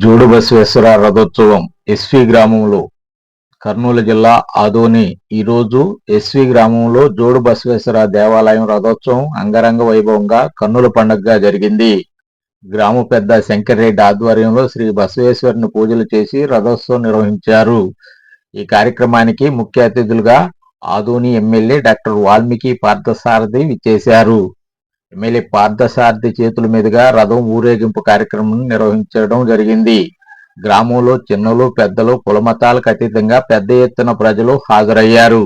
జోడు బసవేశ్వర రథోత్సవం ఎస్వి గ్రామంలో కర్నూలు జిల్లా ఆదోని. ఈరోజు ఎస్వి గ్రామంలో జోడు బసవేశ్వర దేవాలయం రథోత్సవం అంగరంగ వైభవంగా కన్నుల పండుగగా జరిగింది. గ్రామ పెద్ద శంకర్రెడ్డి ఆధ్వర్యంలో శ్రీ బసవేశ్వరుని పూజలు చేసి రథోత్సవం నిర్వహించారు. ఈ కార్యక్రమానికి ముఖ్య అతిథులుగా ఆదోని ఎమ్మెల్యే డాక్టర్ వాల్మీకి పార్థసారథి విచ్చేశారు. ఎమ్మెల్యే పార్థసారథి చేతుల మీదుగా రథం ఊరేగింపు కార్యక్రమం నిర్వహించడం జరిగింది. గ్రామంలో చిన్నలు పెద్దలు కులమతాలకు అతీతంగా పెద్ద ఎత్తున ప్రజలు హాజరయ్యారు.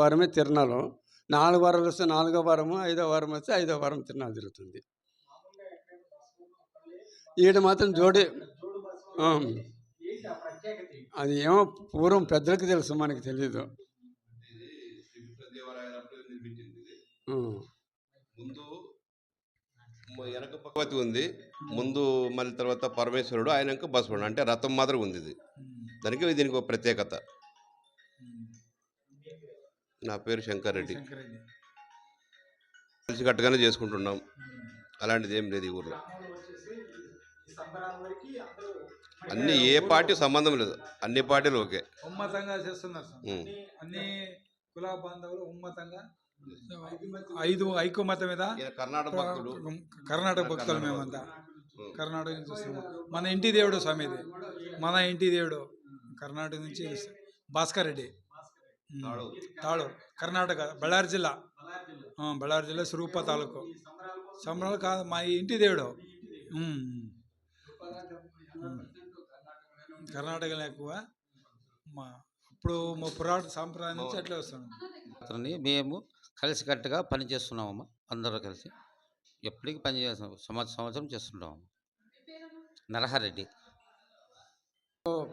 వారమే తిరణాలు నాలుగు వారాలు వస్తే నాలుగో వారము ఐదో వారం వస్తే ఐదో వారం తిరణాలు జరుగుతుంది. ఈడ మాత్రం జోడి ఆ. అది ఏమో పూర్వం పెద్దలకు తెలుసు మనకి తెలీదు. ముందు వెనక భగవతి ఉంది. ముందు మళ్ళీ తర్వాత పరమేశ్వరుడు ఆయనక బసవడు. అంటే రథం మాత్రం ఉంది ఇది. దానికి దీనికి ఒక ప్రత్యేకత. నా పేరు శంకర్ రెడ్డి కలిసికట్టుగానే చేసుకుంటున్నాం. అలాంటిది ఏం లేదు ఈ ఊర్లో. అన్ని ఏ పార్టీ సంబంధం లేదు. అన్ని పార్టీలు ఓకే. ఉమ్మతంగా చేస్తున్నారు. అన్ని కుల బాంధవులు ఉమ్మతంగా ఐదు ఐక్యమతం మీద కర్ణాటక భక్తుడు కర్ణాటక భక్తులు మేమంతా. కర్ణాటక నుంచి వస్తున్నాం. మన ఇంటి దేవుడు స్వామి ఇది మన ఇంటి దేవుడు కర్ణాటక నుంచి భాస్కర్ రెడ్డి. తాళూరు. తాళూరు కర్ణాటక బళ్ళారి జిల్లా. జిల్లా. సురూప తాలూకు. సంబరాలు కాదు మా ఇంటి దేవుడు. కర్ణాటకలో ఎక్కువ. మా అప్పుడు మా పురాణ సాంప్రదాయం నుంచి అట్లే వస్తున్నాం అతన్ని మేము కలిసికట్టుగా పనిచేస్తున్నామమ్మా అందరూ కలిసి. ఎప్పటికీ పని చేస్తున్నాం సంవత్సరం సంవత్సరం చేస్తుంటాము నరహరెడ్డి.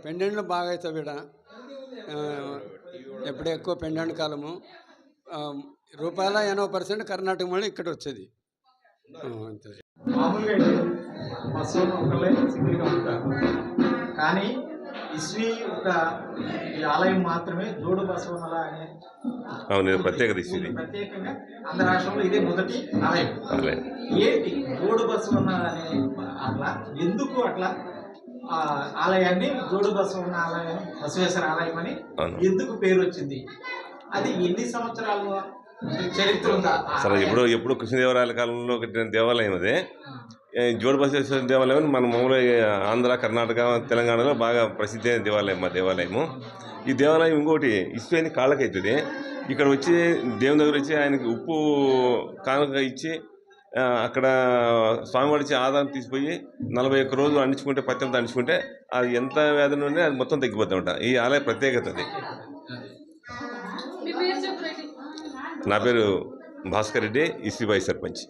పెండెంట్లు బాగా అవుతాయి ఎప్పుడు ఎక్కువ పెండెంట్ కాలము. రూపాయల ఎనభై పర్సెంట్ కర్ణాటక మళ్ళీ ఇక్కడ వచ్చేది. కానీ ఇస్వి ఒక ఈ ఆలయం మాత్రమే జోడు బసవనల అనే అవును ఇది ప్రత్యేకత ఇస్తుంది ప్రత్యేకంగా ఆంధ్ర రాష్ట్రంలో ఇదే మొదటి ఆలయం. ఏంటి జోడు అనే అట్లా? ఎందుకు అట్లా? ఆలయాన్ని జోడు బసవన్న ఆలయం బసవేశ్వర ఆలయం అని. ఎందుకు పేరు వచ్చింది? అది ఎన్ని సంవత్సరాలు చరిత్ర ఉందా? సరే ఇప్పుడు ఎప్పుడు కృష్ణదేవరాయల కాలంలో కట్టిన దేవాలయం అదే. జోడు బసవేశ్వర దేవాలయం మన మామూలుగా ఆంధ్ర కర్ణాటక తెలంగాణలో బాగా ప్రసిద్ధి అయిన దేవాలయం మా దేవాలయము. ఈ దేవాలయం ఇంకోటి ఇసుకని కాళ్ళకైతుంది. ఇక్కడ వచ్చి దేవుని దగ్గర వచ్చి ఆయనకి ఉప్పు కానుక ఇచ్చి అక్కడ స్వామివారి ఆదాయం తీసిపోయి నలభై ఒక్క రోజులు అండించుకుంటే పత్యంతో అండించుకుంటే అది ఎంత వ్యాధి నుండి అది మొత్తం తగ్గిపోతూ ఉంటా. ఈ ఆలయ ప్రత్యేకత అది. నా పేరు భాస్కర్ రెడ్డి ఇస్వి బాయ్ సర్పంచ్.